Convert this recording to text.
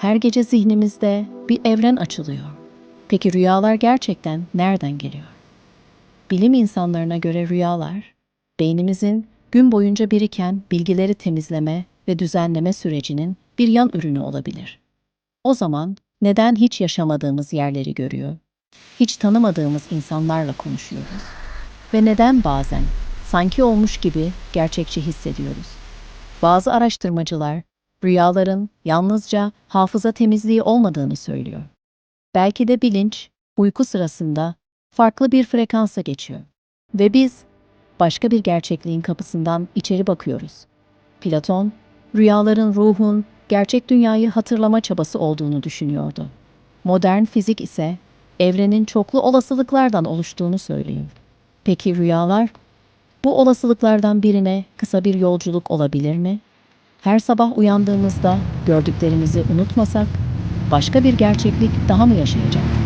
Her gece zihnimizde bir evren açılıyor. Peki rüyalar gerçekten nereden geliyor? Bilim insanlarına göre rüyalar, beynimizin gün boyunca biriken bilgileri temizleme ve düzenleme sürecinin bir yan ürünü olabilir. O zaman neden hiç yaşamadığımız yerleri görüyor, hiç tanımadığımız insanlarla konuşuyoruz ve neden bazen sanki olmuş gibi gerçekçi hissediyoruz? Bazı araştırmacılar rüyaların yalnızca hafıza temizliği olmadığını söylüyor. Belki de bilinç uyku sırasında farklı bir frekansa geçiyor ve biz başka bir gerçekliğin kapısından içeri bakıyoruz. Platon, rüyaların ruhun gerçek dünyayı hatırlama çabası olduğunu düşünüyordu. Modern fizik ise evrenin çoklu olasılıklardan oluştuğunu söylüyor. Peki rüyalar? Bu olasılıklardan birine kısa bir yolculuk olabilir mi? Her sabah uyandığımızda gördüklerimizi unutmasak başka bir gerçeklik daha mı yaşayacak?